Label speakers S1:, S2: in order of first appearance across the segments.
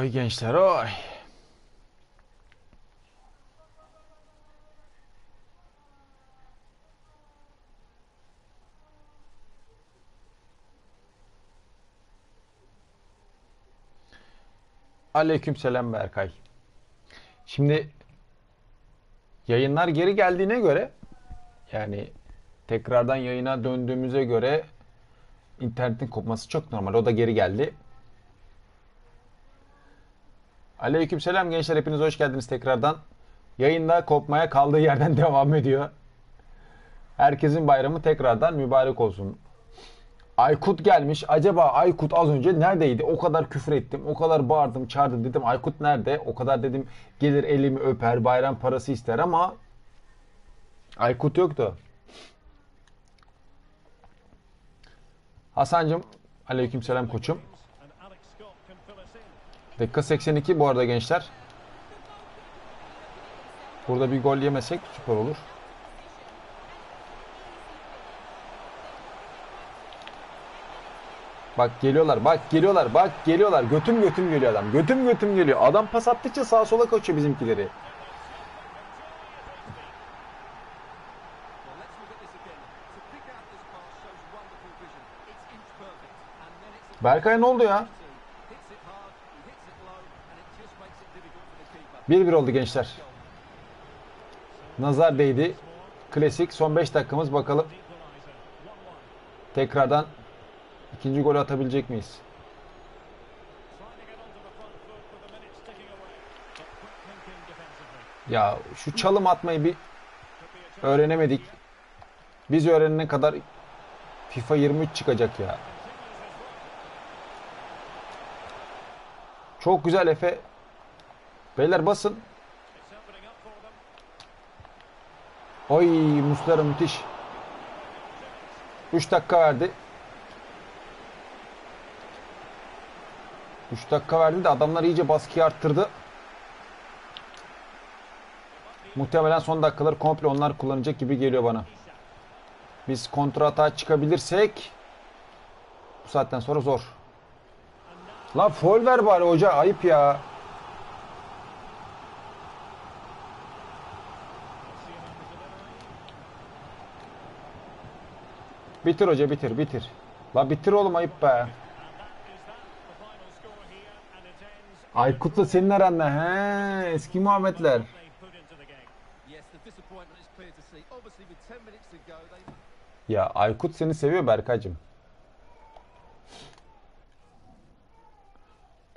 S1: Oy gençler oy. Aleykümselam Berkay. Şimdi yayınlar geri geldiğine göre yani tekrardan yayına döndüğümüze göre internetin kopması çok normal. O da geri geldi. Aleykümselam gençler hepiniz hoş geldiniz tekrardan. Yayında kopmaya kaldığı yerden devam ediyor. Herkesin bayramı tekrardan mübarek olsun. Aykut gelmiş. Acaba Aykut az önce neredeydi? O kadar küfür ettim. O kadar bağırdım, çağırdım dedim. Aykut nerede? O kadar dedim gelir elimi öper, bayram parası ister ama Aykut yoktu. Hasancım aleykümselam koçum. Dakika 82 bu arada gençler. Burada bir gol yemesek süper olur. Bak geliyorlar, bak geliyorlar, bak geliyorlar. Götüm götüm geliyor adam. Götüm götüm geliyor. Adam pas attıkça sağa sola kaçıyor bizimkileri.
S2: Well, let's look at
S1: 1-1 oldu gençler. Nazar değdi. Klasik. Son 5 dakikamız bakalım. Tekrardan ikinci golü atabilecek miyiz? Ya şu çalım atmayı bir öğrenemedik. Biz öğrenene kadar FIFA 23 çıkacak ya. Çok güzel Efe. Beyler basın. Oy Muslera müthiş. 3 dakika verdi. 3 dakika verdi de adamlar iyice baskıyı arttırdı. Muhtemelen son dakikaları komple onlar kullanacak gibi geliyor bana. Biz kontra atağa çıkabilirsek bu saatten sonra zor. La foul ver bari hoca ayıp ya. Bitir hoca bitir bitir. La bitir oğlum ayıp be. Aykut'la senin aranda he eski muhabbetler.
S2: Yes, the disappointment is clear to see. Obviously, with 10 minutes to go, they
S1: Ya Aykut seni seviyor Berkaycığım.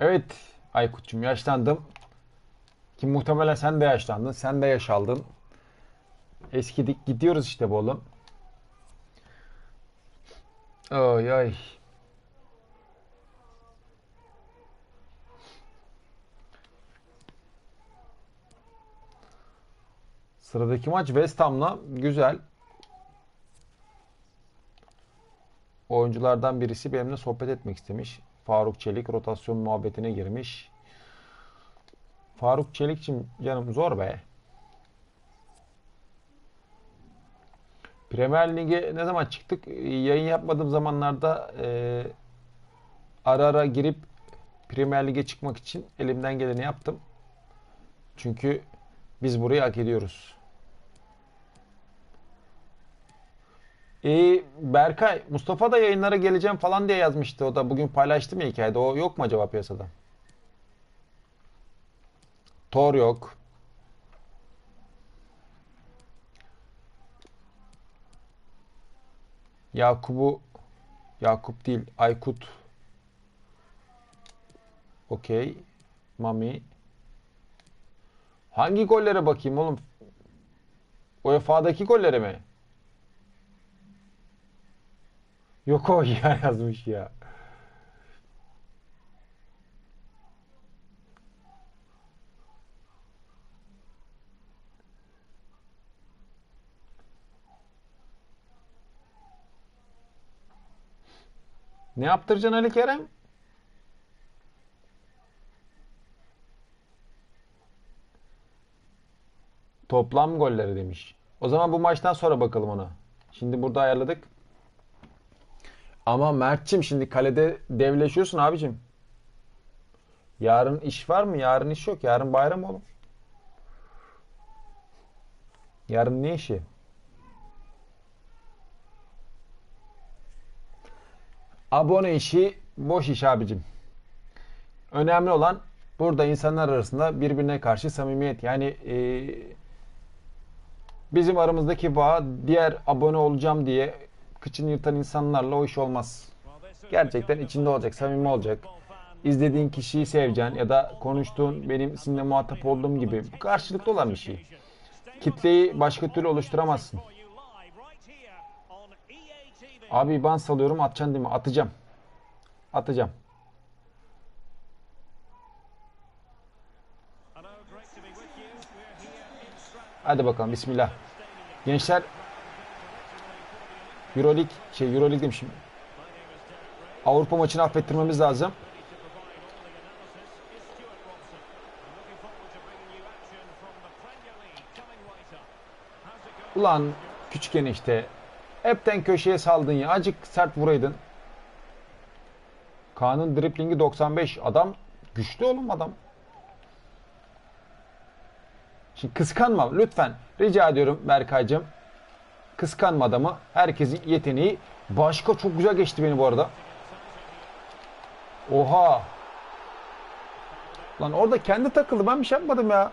S1: Evet Aykut'cum yaşlandım. Ki muhtemelen sen de yaşlandın. Sen de yaş aldın. Eskidik gidiyoruz işte bu oğlum. Oy oy. Sıradaki maç West Ham'la güzel. Oyunculardan birisi benimle sohbet etmek istemiş. Faruk Çelik rotasyon muhabbetine girmiş. Faruk Çelik'cim canım zor be. Premier Lig'e ne zaman çıktık? Yayın yapmadığım zamanlarda e, ara ara girip Premier Lig'e çıkmak için elimden geleni yaptım. Çünkü biz burayı hak ediyoruz. Ee, Berkay, Mustafa da yayınlara geleceğim falan diye yazmıştı. O da bugün paylaştı mı hikayede? O yok mu acaba piyasada? Thor yok. Yakup'u Yakup değil, Aykut. Okey. Mami. Hangi gollere bakayım oğlum? UEFA'daki gollere mi? Yok o ya yazmış ya. Ne yaptıracaksın Ali Kerem? Toplam golleri demiş. O zaman bu maçtan sonra bakalım ona. Şimdi burada ayarladık. Ama Mert'cim şimdi kalede devleşiyorsun abicim. Yarın iş var mı? Yarın iş yok. Yarın bayram oğlum. Yarın ne işi? Abone işi boş iş abicim. Önemli olan burada insanlar arasında birbirine karşı samimiyet. Yani e, bizim aramızdaki bağ diğer abone olacağım diye kıçını yırtan insanlarla o iş olmaz. Gerçekten içinde olacak, samimi olacak. İzlediğin kişiyi seveceksin ya da konuştuğun benim sizinle muhatap olduğum gibi bu karşılıklı olan bir şey. Kitleyi başka türlü oluşturamazsın. Abi ben salıyorum atacaksın değil mi? Atacağım. Atacağım. Hadi bakalım bismillah. Gençler Euroleague şey Euroleague demişim. Avrupa maçını affettirmemiz lazım. Ulan küçük enişte hepten köşeye saldın ya. Acık sert vuraydın. Kaan'ın driplingi 95. Adam güçlü oğlum adam. Şimdi kıskanma lütfen. Rica ediyorum Berkay'cığım. Kıskanma adamı. Herkesin yeteneği. Başka çok güzel geçti beni bu arada. Oha. Lan orada kendi takıldı. Ben bir şey yapmadım ya.